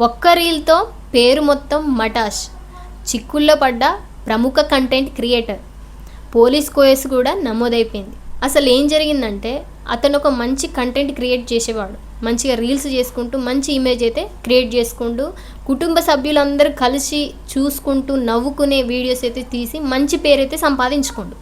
ఒక్క రీల్తో పేరు మొత్తం మటాష్. చిక్కుల్లో పడ్డ ప్రముఖ కంటెంట్ క్రియేటర్. పోలీస్ కోయస్ కూడా నమోదైపోయింది. అసలు ఏం జరిగిందంటే అతను ఒక మంచి కంటెంట్ క్రియేట్ చేసేవాడు. మంచిగా రీల్స్ చేసుకుంటూ మంచి ఇమేజ్ అయితే క్రియేట్ చేసుకుంటూ కుటుంబ సభ్యులందరూ కలిసి చూసుకుంటూ నవ్వుకునే వీడియోస్ అయితే తీసి మంచి పేరైతే సంపాదించుకోండు.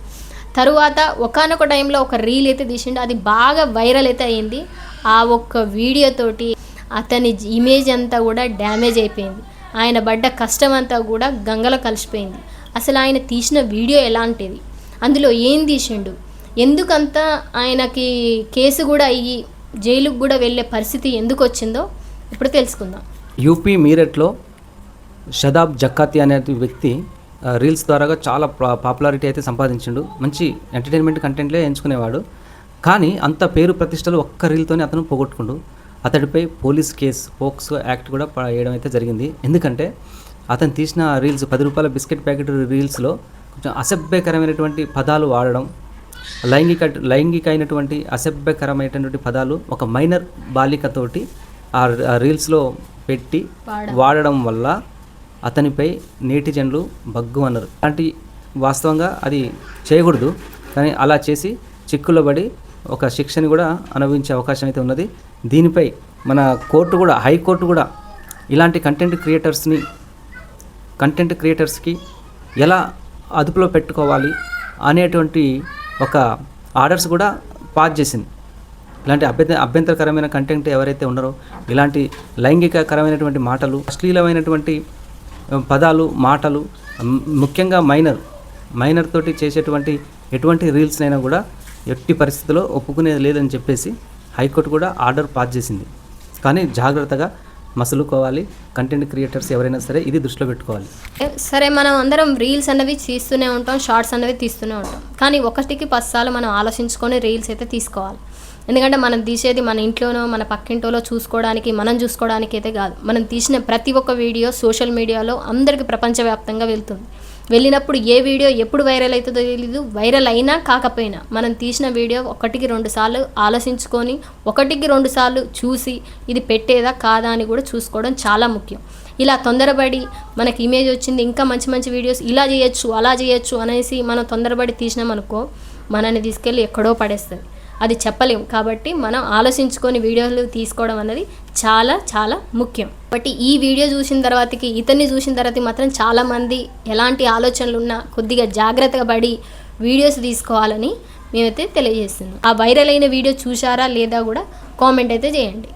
తరువాత ఒకనొక టైంలో ఒక రీల్ అయితే తీసిండు. అది బాగా వైరల్ అయితే అయింది. ఆ ఒక్క వీడియోతోటి అతని ఇమేజ్ అంతా కూడా డ్యామేజ్ అయిపోయింది. ఆయన పడ్డ కష్టం అంతా కూడా గంగలో కలిసిపోయింది. అసలు ఆయన తీసిన వీడియో ఎలాంటిది? అందులో ఏం తీసిండు? ఎందుకంత ఆయనకి కేసు కూడా అయ్యి జైలుకు కూడా వెళ్ళే పరిస్థితి ఎందుకు వచ్చిందో ఇప్పుడు తెలుసుకుందాం. యూపీ మీరట్లో షదాబ్ జక్కాతి అనే వ్యక్తి రీల్స్ ద్వారా చాలా పా- పాపులారిటీ అయితే సంపాదించిండు. మంచి ఎంటర్టైన్మెంట్ కంటెంట్లే ఎంచుకునేవాడు. కానీ అంత పేరు ప్రతిష్టలు ఒక్క రీల్తోనే అతను పోగొట్టుకుండు. అతడిపై పోలీస్ కేసు పోక్సో యాక్ట్ కూడా వేయడం అయితే జరిగింది. ఎందుకంటే అతను తీసిన రీల్స్ పది రూపాయల బిస్కెట్ ప్యాకెట్ రీల్స్లో కొంచెం అసభ్యకరమైనటువంటి పదాలు వాడడం లైంగిక లైంగిక అయినటువంటి అసభ్యకరమైనటువంటి పదాలు ఒక మైనర్ బాలికతోటి ఆ రీల్స్లో పెట్టి వాడడం. వాడడం వల్ల అతనిపై నేటిజన్లు బగ్గు అన్నారు అలాంటి వాస్తవంగా అది చేయకూడదు. కానీ అలా చేసి చిక్కులో పడి ఒక శిక్షని కూడా అనుభవించే అవకాశం అయితే ఉన్నది. దీనిపై మన కోర్టు కూడా హైకోర్టు కూడా ఇలాంటి కంటెంట్ క్రియేటర్స్ని కంటెంట్ క్రియేటర్స్కి ఎలా అదుపులో పెట్టుకోవాలి అనేటువంటి ఒక ఆర్డర్స్ కూడా పాస్ చేసింది. ఇలాంటి అభ్యంత అభ్యంతరకరమైన కంటెంట్ ఎవరైతే ఉన్నారో ఇలాంటి లైంగికకరమైనటువంటి మాటలు అశ్లీలమైనటువంటి పదాలు మాటలు ముఖ్యంగా మైనర్ మైనర్ తోటి చేసేటువంటి ఎటువంటి రీల్స్నైనా కూడా ఎట్టి పరిస్థితుల్లో ఒప్పుకునేది లేదని చెప్పేసి హైకోర్టు కూడా ఆర్డర్ పాస్ చేసింది. కానీ జాగ్రత్తగా మసులుకోవాలి. కంటెంట్ క్రియేటర్స్ ఎవరైనా సరే ఇది దృష్టిలో పెట్టుకోవాలి. సరే మనం అందరం రీల్స్ అనేవి తీస్తూనే ఉంటాం షార్ట్స్ అనేవి తీస్తూనే ఉంటాం. కానీ ఒకటికి పదిసార్లు మనం ఆలోచించుకొని రీల్స్ అయితే తీసుకోవాలి. ఎందుకంటే మనం తీసేది మన ఇంట్లోనో మన పక్కింటోలో చూసుకోవడానికి మనం చూసుకోవడానికి అయితే కాదు. మనం తీసిన ప్రతి ఒక్క వీడియో సోషల్ మీడియాలో అందరికీ ప్రపంచవ్యాప్తంగా వెళ్తుంది. వెళ్ళినప్పుడు ఏ వీడియో ఎప్పుడు వైరల్ అవుతుందో తెలీదు. వైరల్ అయినా కాకపోయినా మనం తీసిన వీడియో ఒకటికి రెండు సార్లు ఆలోచించుకొని ఒకటికి రెండు సార్లు చూసి ఇది పెట్టేదా కాదా అని కూడా చూసుకోవడం చాలా ముఖ్యం. ఇలా తొందరపడి మనకి ఇమేజ్ వచ్చింది ఇంకా మంచి మంచి వీడియోస్ ఇలా చేయొచ్చు అలా చేయొచ్చు అనేసి మనం తొందరపడి తీసినామనుకో మనల్ని తీసుకెళ్ళి ఎక్కడో పడేస్తుంది. అది చెప్పలేం. కాబట్టి మనం ఆలోచించుకొని వీడియోలు తీసుకోవడం అనేది చాలా చాలా ముఖ్యం. బట్ ఈ వీడియో చూసిన తర్వాతకి ఇతన్ని చూసిన తర్వాత మాత్రం చాలామంది ఎలాంటి ఆలోచనలు ఉన్నా కొద్దిగా జాగ్రత్తగా పడి వీడియోస్ తీసుకోవాలని మేమైతే తెలియజేస్తున్నాం. ఆ వైరల్ అయిన వీడియో చూసారా లేదా కూడా కామెంట్ అయితే చేయండి.